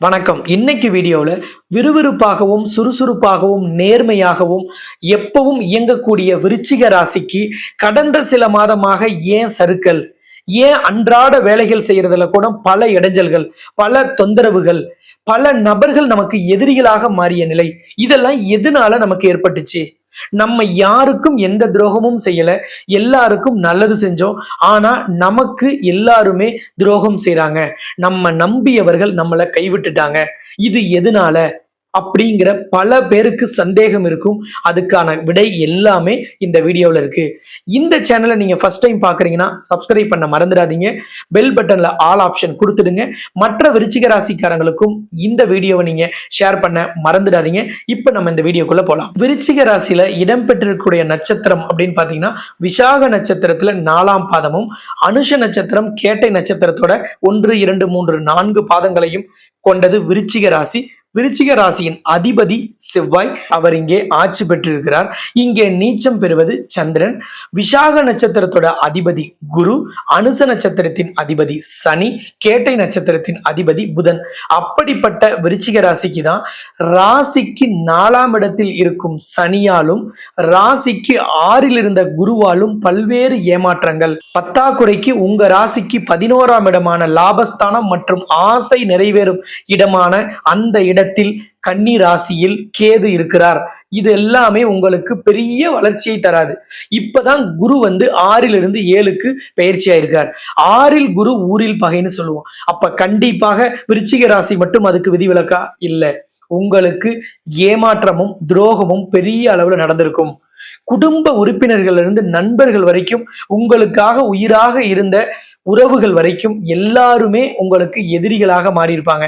வணக்கம். இன்னைக்கு வீடியோவில் விறுவிறுப்பாகவும் சுறுசுறுப்பாகவும் நேர்மையாகவும் எப்பவும் இயங்கக்கூடிய விருச்சிக ராசிக்கு கடந்த சில மாதமாக ஏன் சறுக்கல்? ஏன் அன்றாட வேலைகள் செய்யறதுல கூட பல இடைஞ்சல்கள் பல தொந்தரவுகள் பல நபர்கள் நமக்கு எதிரிகளாக மாறிய நிலை இதெல்லாம் எதனால நமக்கு ஏற்பட்டுச்சு? நம்ம யாருக்கும் எந்த துரோகமும் செய்யல. எல்லாருக்கும் நல்லது செஞ்சோம். ஆனா நமக்கு எல்லாருமே துரோகம் செய்யறாங்க நம்ம நம்பியவர்கள் நம்மளை கைவிட்டுட்டாங்க. இது எதனால? அப்படிங்கிற பல பேருக்கு சந்தேகம் இருக்கும். அதுக்கான விடை எல்லாமே இந்த வீடியோவில் இருக்கு. இந்த சேனலை நீங்க ஃபர்ஸ்ட் டைம் பாக்குறீங்கன்னா சப்ஸ்கிரைப் பண்ண மறந்துடாதீங்க. பெல் பட்டன்ல ஆல் ஆப்ஷன் கொடுத்துடுங்க. மற்ற விருச்சிக ராசிக்காரங்களுக்கும் இந்த வீடியோவை நீங்க ஷேர் பண்ண மறந்துடாதீங்க. இப்போ நம்ம இந்த வீடியோக்குள்ள போலாம். விருச்சிக ராசியில இடம்பெற்றிருக்கக்கூடிய நட்சத்திரம் அப்படின்னு பாத்தீங்கன்னா விசாக நட்சத்திரத்துல நாலாம் பாதமும் அனுஷ நட்சத்திரம் கேட்டை நட்சத்திரத்தோட ஒன்று இரண்டு மூன்று நான்கு பாதங்களையும் கொண்டது விருச்சிக ராசி. விருச்சிக ராசியின் அதிபதி செவ்வாய் அவர் இங்கே ஆட்சி பெற்றிருக்கிறார். இங்கே நீச்சம் பெறுவது சந்திரன். விசாக நட்சத்திரத்தோட அதிபதி குரு அனுச நட்சத்திரத்தின் அதிபதி சனி கேட்டை நட்சத்திரத்தின் அதிபதி புதன். அப்படிப்பட்ட விருச்சிக ராசிக்கு தான் ராசிக்கு நாலாம் இடத்தில் இருக்கும் சனியாலும் ராசிக்கு ஆறில் இருந்த குருவாலும் பல்வேறு ஏமாற்றங்கள். பத்தாக்குறைக்கு உங்க ராசிக்கு பதினோராம் இடமான லாபஸ்தானம் மற்றும் ஆசை நிறைவேறும் இடமான அந்த இடத்தில் கன்னி ராசியில் கேது இருக்கிறார். இது எல்லாமே உங்களுக்கு பெரிய வளர்ச்சியை தராது. இப்பதான் குரு வந்து ஆறிலிருந்து ஏழுக்கு பயிற்சி ஆயிருக்கார் ஆறில் குரு ஊரில் பகைன்னு சொல்லுவோம். அப்ப கண்டிப்பாக விருச்சிக ராசி மட்டும் அதுக்கு விதிவிலக்கா? இல்லை. உங்களுக்கு ஏமாற்றமும் துரோகமும் பெரிய அளவுல நடந்திருக்கும். குடும்ப உறுப்பினர்கள் இருந்து நண்பர்கள் வரைக்கும் உங்களுக்காக உயிராக இருந்த உறவுகள் வரைக்கும் எல்லாருமே உங்களுக்கு எதிரிகளாக மாறியிருப்பாங்க.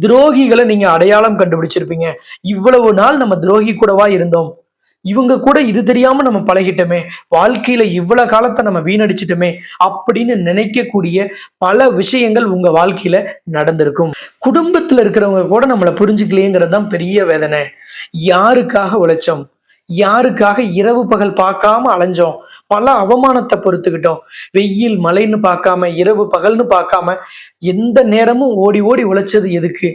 துரோகிகளை நீங்க அடையாளம் கண்டுபிடிச்சிருப்பீங்க. இவ்வளவு நாள் நம்ம துரோகி கூடவா இருந்தோம். இவங்க கூட இது தெரியாம நம்ம பழகிட்டோமே. வாழ்க்கையில இவ்வளவு காலத்தை நம்ம வீணடிச்சிட்டோமே. அப்படின்னு நினைக்கக்கூடிய பல விஷயங்கள் உங்க வாழ்க்கையில நடந்திருக்கும். குடும்பத்துல இருக்கிறவங்க கூட நம்மளை புரிஞ்சுக்கலையேங்கிறது தான் பெரிய வேதனை. யாருக்காக உழைச்சோம்? யாருக்காக இரவு பகல் பார்க்காம அலைஞ்சோம்? பல அவமானத்தை பொறுத்துக்கிட்டோம். வெயில் மழைன்னு பார்க்காம இரவு பகல்னு பார்க்காம எந்த நேரமும் ஓடி ஓடி உழைச்சது எதுக்கு?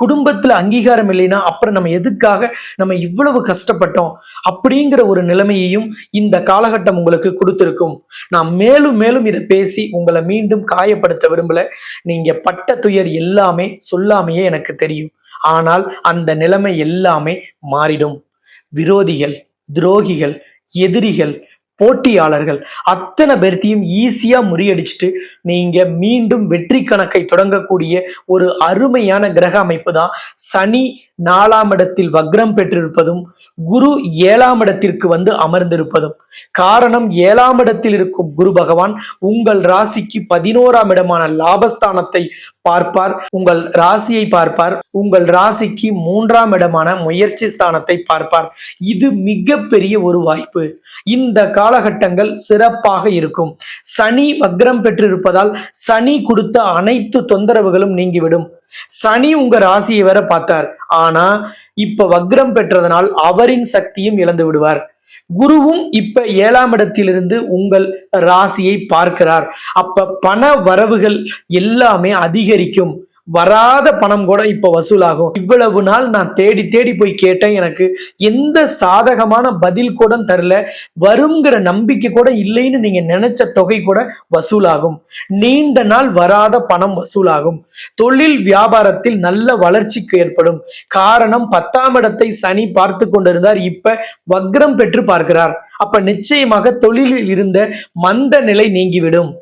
குடும்பத்துல அங்கீகாரம் இல்லைன்னா அப்புறம் நம்ம எதுக்காக நம்ம இவ்வளவு கஷ்டப்பட்டோம்? அப்படிங்கிற ஒரு நிலைமையையும் இந்த காலகட்டம் உங்களுக்கு கொடுத்துருக்கும். நான் மேலும் மேலும் இதை பேசி உங்களை மீண்டும் காயப்படுத்த விரும்பல. நீங்க பட்ட துயர் எல்லாமே சொல்லாமையே எனக்கு தெரியும். ஆனால் அந்த நிலைமை எல்லாமே மாறிடும். விரோதிகள் துரோகிகள் எதிரிகள் போட்டியாளர்கள் அத்தனை பேர்த்தையும் ஈஸியா முறியடிச்சுட்டு நீங்க மீண்டும் வெற்றி கணக்கை தொடங்கக்கூடிய ஒரு அருமையான கிரக அமைப்பு தான். சனி நாலாம் இடத்தில் வக்ரம் பெற்றிருப்பதும் குரு ஏழாம் இடத்திற்கு வந்து அமர்ந்திருப்பதும். காரணம் ஏழாம் இடத்தில் இருக்கும் குரு பகவான் உங்கள் ராசிக்கு பதினோராம் இடமான லாபஸ்தானத்தை பார்ப்பார். உங்கள் ராசியை பார்ப்பார். உங்கள் ராசிக்கு மூன்றாம் இடமான முயற்சி ஸ்தானத்தை பார்ப்பார். இது மிகப்பெரிய ஒரு வாய்ப்பு. இந்த காலகட்டங்கள் சிறப்பாக இருக்கும். சனி வக்ரம் பெற்றிருப்பதால் சனி கொடுத்த அனைத்து தொந்தரவுகளும் நீங்கிவிடும். சனி உங்க ராசியை வர பார்த்தார். ஆனா இப்ப வக்ரம் பெற்றதனால் அவரின் சக்தியும் இழந்து விடுவார். குருவும் இப்ப ஏழாம் இடத்திலிருந்து உங்கள் ராசியை பார்க்கிறார். அப்ப பண வரவுகள் எல்லாமே அதிகரிக்கும். வராத பணம் கூட இப்ப வசூலாகும். இவ்வளவு நாள் நான் தேடி தேடி போய் கேட்டேன் எனக்கு எந்த சாதகமான பதில் கூட தரல. வருங்கிற நம்பிக்கை கூட இல்லைன்னு நீங்க நினைச்ச தொகை கூட வசூலாகும். நீண்ட நாள் வராத பணம் வசூலாகும். தொழில் வியாபாரத்தில் நல்ல வளர்ச்சிக்கு ஏற்படும். காரணம் பத்தாம் இடத்தை சனி பார்த்து கொண்டிருந்தார். இப்ப வக்ரம் பெற்று பார்க்கிறார். அப்ப நிச்சயமாக தொழிலில் இருந்த மந்த நிலை நீங்கிவிடும்.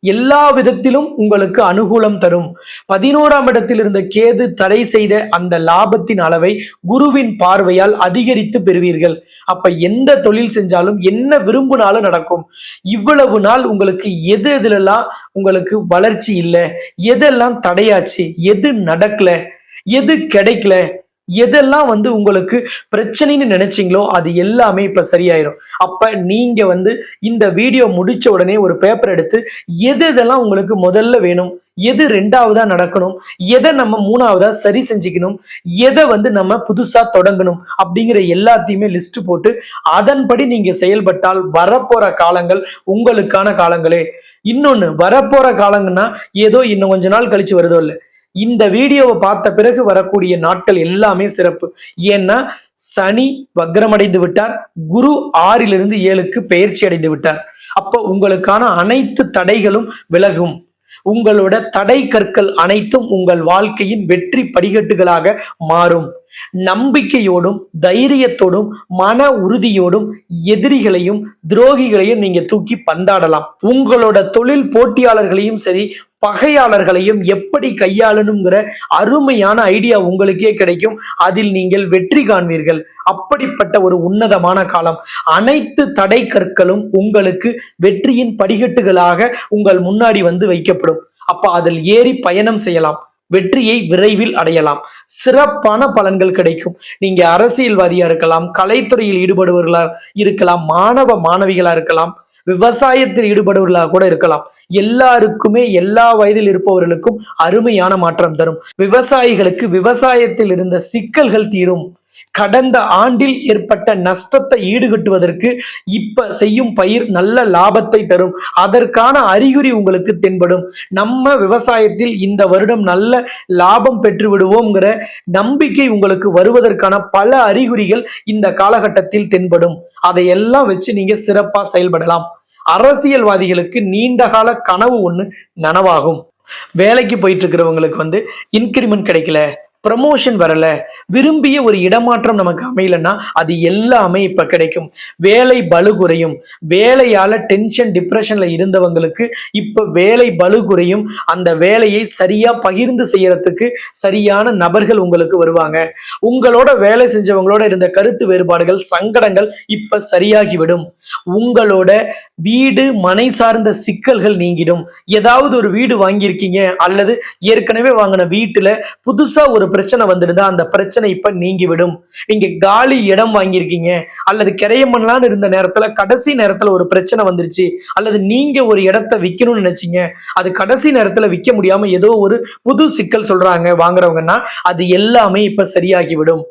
எல்லா விதத்திலும் உங்களுக்கு அனுகூலம் தரும். பதினோராம் இடத்தில் இருந்த கேது தடை செய்த அந்த லாபத்தின் அளவை குருவின் பார்வையால் அதிகரித்து பெறுவீர்கள். அப்ப எந்த தொழில் செஞ்சாலும் என்ன விரும்பினாலும் நடக்கும். இவ்வளவு நாள் உங்களுக்கு எது எதுலெல்லாம் உங்களுக்கு வளர்ச்சி இல்லை? எதெல்லாம் தடையாச்சு? எது நடக்கல? எது கிடைக்கல? எதெல்லாம் வந்து உங்களுக்கு பிரச்சனைன்னு நினைச்சீங்களோ அது எல்லாமே இப்ப சரியாயிரும். அப்ப நீங்க வந்து இந்த வீடியோ முடிச்ச உடனே ஒரு பேப்பர் எடுத்து எது எதெல்லாம் உங்களுக்கு முதல்ல வேணும்? எது ரெண்டாவதா நடக்கணும்? எதை நம்ம மூணாவதா சரி செஞ்சுக்கணும்? எதை வந்து நம்ம புதுசா தொடங்கணும்? அப்படிங்கிற எல்லாத்தையுமே லிஸ்ட் போட்டு அதன்படி நீங்க செயல்பட்டால் வரப்போற காலங்கள் உங்களுக்கான காலங்களே. இன்னொன்னு வரப்போற காலங்கன்னா ஏதோ இன்னும் கொஞ்ச நாள் கழிச்சு வருதோ இல்லை? இந்த வீடியோவை பார்த்த பிறகு வரக்கூடிய நாட்கள் எல்லாமே சிறப்பு. ஏன்னா சனி வக்ரமடைந்து விட்டார். குரு ஆறிலிருந்து ஏழுக்கு பெயர்ச்சி அடைந்து விட்டார். அப்போ உங்களுக்கான அனைத்து தடைகளும் விலகும். உங்களோட தடை கற்கள் அனைத்தும் உங்கள் வாழ்க்கையின் வெற்றி படிக்கட்டுகளாக மாறும். நம்பிக்கையோடும் தைரியத்தோடும் மன உறுதியோடும் எதிரிகளையும் துரோகிகளையும் நீங்க தூக்கி பந்தாடலாம். உங்களோட தொழில் போட்டியாளர்களையும் சரி பகையாளர்களையும் எப்படி கையாளணுங்கிற அருமையான ஐடியா உங்களுக்கே கிடைக்கும். அதில் நீங்கள் வெற்றி காண்பீர்கள் அப்படிப்பட்ட ஒரு உன்னதமான காலம். அனைத்து தடை கற்களும் உங்களுக்கு வெற்றியின் படிகட்டுகளாக உங்கள் முன்னாடி வந்து வைக்கப்படும். அப்ப அதில் ஏறி பயணம் செய்யலாம். வெற்றியை விரைவில் அடையலாம். சிறப்பான பலன்கள் கிடைக்கும். நீங்க அரசியல்வாதியா இருக்கலாம் கலைத்துறையில் ஈடுபடுபவர்களா இருக்கலாம் மாணவ மாணவிகளா இருக்கலாம் விவசாயத்தில் ஈடுபடுவர்களாக கூட இருக்கலாம். எல்லாருக்குமே எல்லா வயதில் இருப்பவர்களுக்கும் அருமையான மாற்றம் தரும். விவசாயிகளுக்கு விவசாயத்தில் இருந்த சிக்கல்கள் தீரும். கடந்த ஆண்டில் ஏற்பட்ட நஷ்டத்தை ஈடுகட்டுவதற்கு இப்ப செய்யும் பயிர் நல்ல லாபத்தை தரும். அதற்கான அறிகுறி உங்களுக்கு தென்படும். நம்ம விவசாயத்தில் இந்த வருடம் நல்ல லாபம் பெற்று விடுவோங்கிற நம்பிக்கை உங்களுக்கு வருவதற்கான பல அறிகுறிகள் இந்த காலகட்டத்தில் தென்படும். அதையெல்லாம் வச்சு நீங்க சிறப்பா செயல்படலாம். அரசியல்வாதிகளுக்கு நீண்டகால கனவு ஒண்ணு நனவாகும். வேலைக்கு போயிட்டு இருக்கிறவங்களுக்கு வந்து இன்கிரிமெண்ட் கிடைக்கல. ப்ரமோஷன் வரல விரும்பிய ஒரு இடமாற்றம் நமக்கு அமையலன்னா அது எல்லாமே இப்போ கிடைக்கும். வேலை பலு குறையும். வேலையால டென்ஷன் டிப்ரெஷன்ல இருந்தவங்களுக்கு இப்ப வேலை பலு குறையும். அந்த வேலையை சரியா பகிர்ந்து செய்யறதுக்கு சரியான நபர்கள் உங்களுக்கு வருவாங்க. உங்களோட வேலை செஞ்சவங்களோட இருந்த கருத்து வேறுபாடுகள் சங்கடங்கள் இப்ப சரியாகிவிடும். உங்களோட வீடு மனை சார்ந்த சிக்கல்கள் நீங்கிடும். ஏதாவது ஒரு வீடு வாங்கியிருக்கீங்க அல்லது ஏற்கனவே வாங்கின வீட்டுல புதுசா ஒரு பிரச்சனை வந்திருந்தா அந்த பிரச்சனை இப்ப நீங்கிவிடும். நீங்க காலி இடம் வாங்கியிருக்கீங்க. அல்லது கிரையம் இருந்த நேரத்துல கடைசி நேரத்துல ஒரு பிரச்சனை வந்துருச்சு. அல்லது நீங்க ஒரு இடத்த விற்கணும்னு நினைச்சீங்க. அது கடைசி நேரத்துல விற்க முடியாம ஏதோ ஒரு புது சிக்கல் சொல்றாங்க வாங்குறவங்கன்னா அது எல்லாமே இப்ப சரியாகிவிடும்.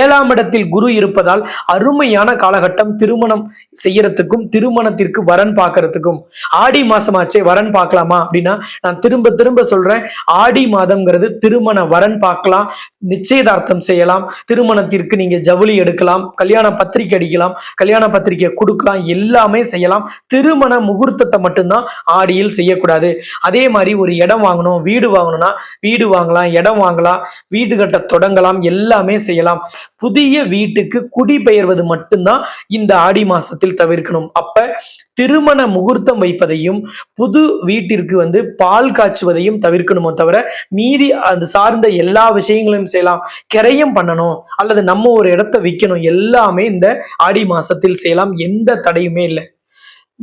ஏழாம் இடத்தில் குரு இருப்பதால் அருமையான காலகட்டம் திருமணம் செய்யறதுக்கும் திருமணத்திற்கு வரன் பார்க்கறதுக்கும். ஆடி மாசமாச்சே வரன் பார்க்கலாமா அப்படின்னா நான் திரும்ப திரும்ப சொல்றேன் ஆடி மாதம்ங்கிறது திருமண வரன் பார்க்கலாம் நிச்சயதார்த்தம் செய்யலாம் திருமணத்திற்கு நீங்க ஜவுளி எடுக்கலாம் கல்யாண பத்திரிக்கை அடிக்கலாம் கல்யாண பத்திரிக்கை கொடுக்கலாம் எல்லாமே செய்யலாம். திருமண முகூர்த்தத்தை மட்டும்தான் ஆடியில் செய்யக்கூடாது. அதே மாதிரி ஒரு இடம் வாங்கணும் வீடு வாங்கணும்னா வீடு வாங்கலாம் இடம் வாங்கலாம் வீடு கட்ட தொடங்கலாம் எல்லாமே செய்யலாம். புதிய வீட்டுக்கு குடிபெயர்வது மட்டும்தான் இந்த ஆடி மாசத்தில் தவிர்க்கணும். அப்ப திருமண முகூர்த்தம் வைப்பதையும் புது வீட்டிற்கு வந்து பால் காய்ச்சுவதையும் தவிர்க்கணுமோ தவிர மீதி அது சார்ந்த எல்லா விஷயங்களையும் செய்யலாம். கிரையம் பண்ணணும் அல்லது நம்ம ஒரு இடத்த விற்கணும் எல்லாமே இந்த ஆடி மாசத்தில் செய்யலாம். எந்த தடையுமே இல்லை.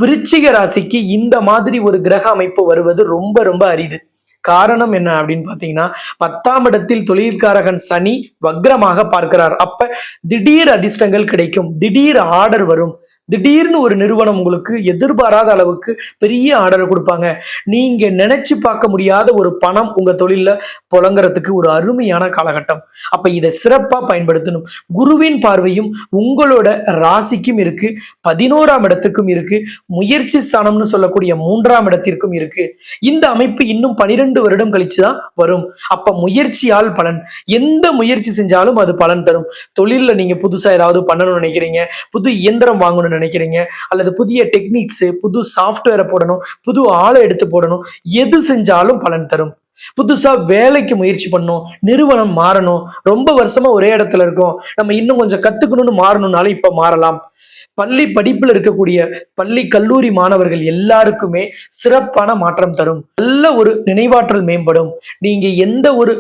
விருச்சிக ராசிக்கு இந்த மாதிரி ஒரு கிரக அமைப்பு வருவது ரொம்ப ரொம்ப அரிது. காரணம் என்ன அப்படின்னு பாத்தீங்கன்னா பத்தாம் இடத்தில் தொழில்காரகன் சனி வக்ரமாக பார்க்கிறார். அப்ப திடீர் அதிர்ஷ்டங்கள் கிடைக்கும். திடீர் ஆர்டர் வரும். திடீர்னு ஒரு நிறுவனம் உங்களுக்கு எதிர்பாராத அளவுக்கு பெரிய ஆர்டரை கொடுப்பாங்க. நீங்க நினைச்சு பார்க்க முடியாத ஒரு பணம் உங்க தொழில புழங்குறதுக்கு ஒரு அருமையான காலகட்டம். அப்ப இதை சிறப்பா பயன்படுத்தணும். குருவின் பார்வையும் உங்களோட ராசிக்கும் இருக்கு. பதினோராம் இடத்துக்கும் இருக்கு. முயற்சி ஸ்தானம்னு சொல்லக்கூடிய மூன்றாம் இடத்திற்கும் இருக்கு. இந்த அமைப்பு இன்னும் பனிரெண்டு வருடம் கழிச்சுதான் வரும். அப்ப முயற்சியால் பலன். எந்த முயற்சி செஞ்சாலும் அது பலன் தரும். தொழில்ல நீங்க புதுசா ஏதாவது பண்ணணும்னு நினைக்கிறீங்க. புது இயந்திரம் வாங்கணும்னு நினைக்கிறீங்க? அல்லது புதிய டெக்னிக்ஸ் புது சாஃப்ட்வேரை போடணும் புது ஆளை எடுத்து போடணும் எது செஞ்சாலும் பலன் தரும். புதுசா வேலைக்கு முயற்சி பண்ணணும் நிறுவனம் மாறணும். ரொம்ப வருஷமா ஒரே இடத்துல இருக்கோம். நம்ம இன்னும் கொஞ்சம் கத்துக்கணும்னு மாறணும்னாலும் இப்ப மாறலாம். பள்ளி படிப்புல இருக்கக்கூடிய பள்ளி கல்லூரி மாணவர்கள் எல்லாருக்குமே சிறப்பான மாற்றம் தரும். நல்ல ஒரு நினைவாற்றல் மேம்படும். நீங்க எந்த ஒரு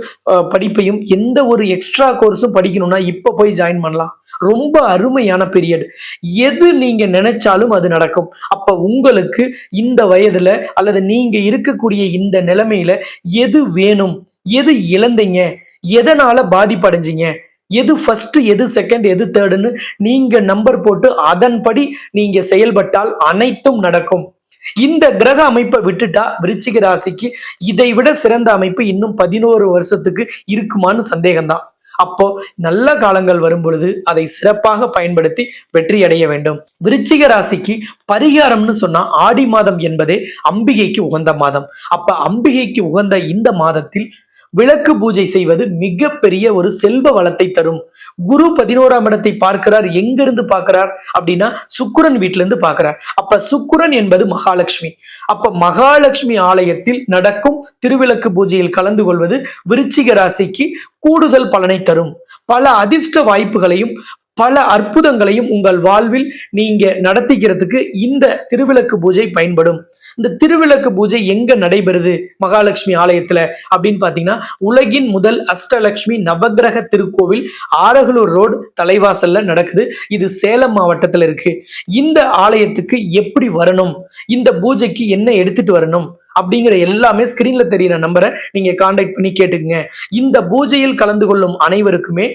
படிப்பையும் எந்த ஒரு எக்ஸ்ட்ரா கோர்ஸும் படிக்கணும்னா இப்ப போய் ஜாயின் பண்ணலாம். ரொம்ப அருமையான பீரியட் எது நீங்க நினைச்சாலும் அது நடக்கும். அப்ப உங்களுக்கு இந்த வயதுல அல்லது நீங்க இருக்கக்கூடிய இந்த நிலைமையில எது வேணும்? எது இழந்தீங்க? எதனால பாதிப்படைஞ்சீங்க? எது ஃபர்ஸ்ட் எது செகண்ட் எது தேர்டுன்னு நீங்க நம்பர் போட்டு அதன்படி நீங்க செயல்பட்டால் அனைத்தும் நடக்கும். இந்த கிரக அமைப்பை விட்டுட்டா விருச்சிக ராசிக்கு இதை விட சிறந்த அமைப்பு இன்னும் பதினோரு வருஷத்துக்கு இருக்குமான்னு சந்தேகம்தான். அப்போ நல்ல காலங்கள் வரும் பொழுது அதை சிறப்பாக பயன்படுத்தி வெற்றி அடைய வேண்டும். விருச்சிக ராசிக்கு பரிகாரம்னு சொன்னா ஆடி மாதம் என்பதே அம்பிகைக்கு உகந்த மாதம். அப்ப அம்பிகைக்கு உகந்த இந்த மாதத்தில் விளக்கு பூஜை செய்வது மிகப்பெரிய ஒரு செல்வ வளத்தை தரும். குரு பதினோராம் இடத்தை பார்க்கிறார். எங்கிருந்து பார்க்கிறார் அப்படின்னா சுக்குரன் வீட்டில இருந்து பார்க்கிறார். அப்ப சுக்குரன் என்பது மகாலட்சுமி. அப்ப மகாலட்சுமி ஆலயத்தில் நடக்கும் திருவிளக்கு பூஜையில் கலந்து கொள்வது விருச்சிக ராசிக்கு கூடுதல் பலனை தரும். பல அதிர்ஷ்ட வாய்ப்புகளையும் பல அற்புதங்களையும் உங்கள் வாழ்வில் நீங்க நடத்திக்கிறதுக்கு இந்த திருவிளக்கு பூஜை பயன்படும். இந்த திருவிளக்கு பூஜை எங்க நடைபெறுது? மகாலட்சுமி ஆலயத்துல அப்படின்னு பாத்தீங்கன்னா உலகின் முதல் அஷ்டலட்சுமி நவக்கிரக திருக்கோவில் ஆரகலூர் ரோடு தலைவாசல்ல நடக்குது. இது சேலம் மாவட்டத்துல இருக்கு. இந்த ஆலயத்துக்கு எப்படி வரணும்? இந்த பூஜைக்கு என்ன எடுத்துட்டு வரணும்? அப்படிங்கிற எல்லாமே ஸ்கிரீன்ல தெரியிற நம்பரை நீங்க காண்டாக்ட் பண்ணி கேட்டுக்குங்க. இந்த பூஜையில் கலந்து கொள்ளும் அனைவருக்குமே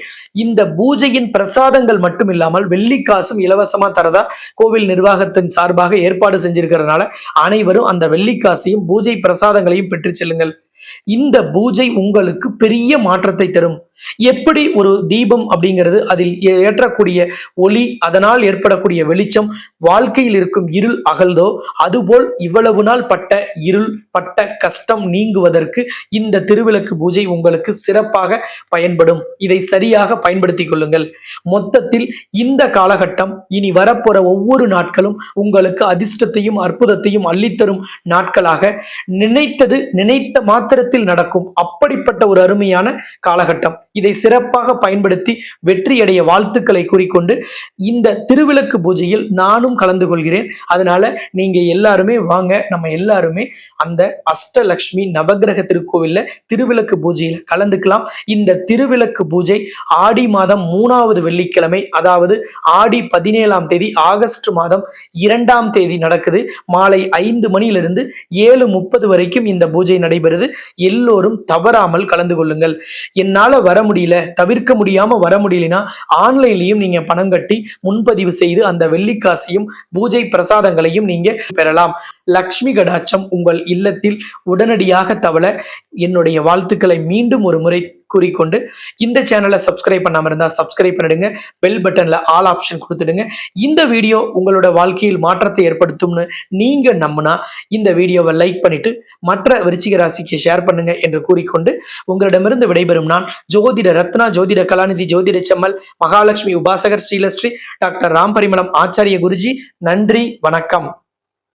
இந்த பூஜையின் பிரசாதங்கள் மட்டும் இல்லாமல் வெள்ளிக்காசும் இலவசமா தரதா கோவில் நிர்வாகத்தின் சார்பாக ஏற்பாடு செஞ்சிருக்கிறதுனால அனைவரும் அந்த வெள்ளிக்காசையும் பூஜை பிரசாதங்களையும் பெற்று செல்லுங்கள். இந்த பூஜை உங்களுக்கு பெரிய மாற்றத்தை தரும். எப்படி ஒரு தீபம் அப்படிங்கிறது அதில் ஏற்றக்கூடிய ஒளி அதனால் ஏற்படக்கூடிய வெளிச்சம் வாழ்க்கையில் இருக்கும் இருள் அகழ்தோ அதுபோல் இவ்வளவு நாள் பட்ட இருள் பட்ட கஷ்டம் நீங்குவதற்கு இந்த திருவிளக்கு பூஜை உங்களுக்கு சிறப்பாக பயன்படும். இதை சரியாக பயன்படுத்திக் கொள்ளுங்கள். மொத்தத்தில் இந்த காலகட்டம் இனி வரப்போற ஒவ்வொரு நாட்களும் உங்களுக்கு அதிர்ஷ்டத்தையும் அற்புதத்தையும் அள்ளித்தரும் நாட்களாக நினைத்தது நினைத்த மாத்திரத்தில் நடக்கும் அப்படிப்பட்ட ஒரு அருமையான காலகட்டம். இதை சிறப்பாக பயன்படுத்தி வெற்றியடைய வாழ்த்துக்களை கூறிக்கொண்டு இந்த திருவிளக்கு பூஜையில் நானும் கலந்து கொள்கிறேன். அதனால நீங்க எல்லாருமே வாங்க. நம்ம எல்லாருமே அந்த அஷ்டலக்ஷ்மி நவகிரக திருக்கோவில்ல திருவிளக்கு பூஜையில கலந்துக்கலாம். இந்த திருவிளக்கு பூஜை ஆடி மாதம் மூணாவது வெள்ளிக்கிழமை அதாவது ஆடி பதினேழாம் தேதி ஆகஸ்ட் மாதம் இரண்டாம் தேதி நடக்குது. மாலை ஐந்து மணியிலிருந்து ஏழு முப்பது வரைக்கும் இந்த பூஜை நடைபெறுது. எல்லோரும் தவறாமல் கலந்து கொள்ளுங்கள். என்னால வர முடியல தவிர்க்க முடியாம வர முடியலனா ஆன்லைன்லயும் நீங்க பணம் கட்டி முன்பதிவு செய்து அந்த வெள்ளிக்காசையும் பூஜை பிரசாதங்களையும் நீங்க பெறலாம். லக்ஷ்மி கடாட்சம் உங்கள் இல்லத்தில் உடனடியாக தவள என்னுடைய வாழ்த்துக்களை மீண்டும் ஒரு முறை கூறிக்கொண்டு இந்த சேனலை சப்ஸ்கிரைப் பண்ணாம இருந்தால் சப்ஸ்கிரைப் பண்ணிடுங்க. பெல் பட்டன்ல ஆல் ஆப்ஷன் கொடுத்துடுங்க. இந்த வீடியோ உங்களோட வாழ்க்கையில் மாற்றத்தை ஏற்படுத்தும்னு நீங்க நம்பினா இந்த வீடியோவை லைக் பண்ணிட்டு மற்ற விருச்சிக ராசிக்கு ஷேர் பண்ணுங்க என்று கூறிக்கொண்டு உங்களிடமிருந்து விடைபெறும் நான் ஜோதிட ரத்னா ஜோதிட கலாநிதி ஜோதிட செம்மல் மகாலட்சுமி உபாசகர் ஸ்ரீலஸ்ரீ டாக்டர் ராம் பரிமளம் ஆச்சாரிய குருஜி. நன்றி வணக்கம்.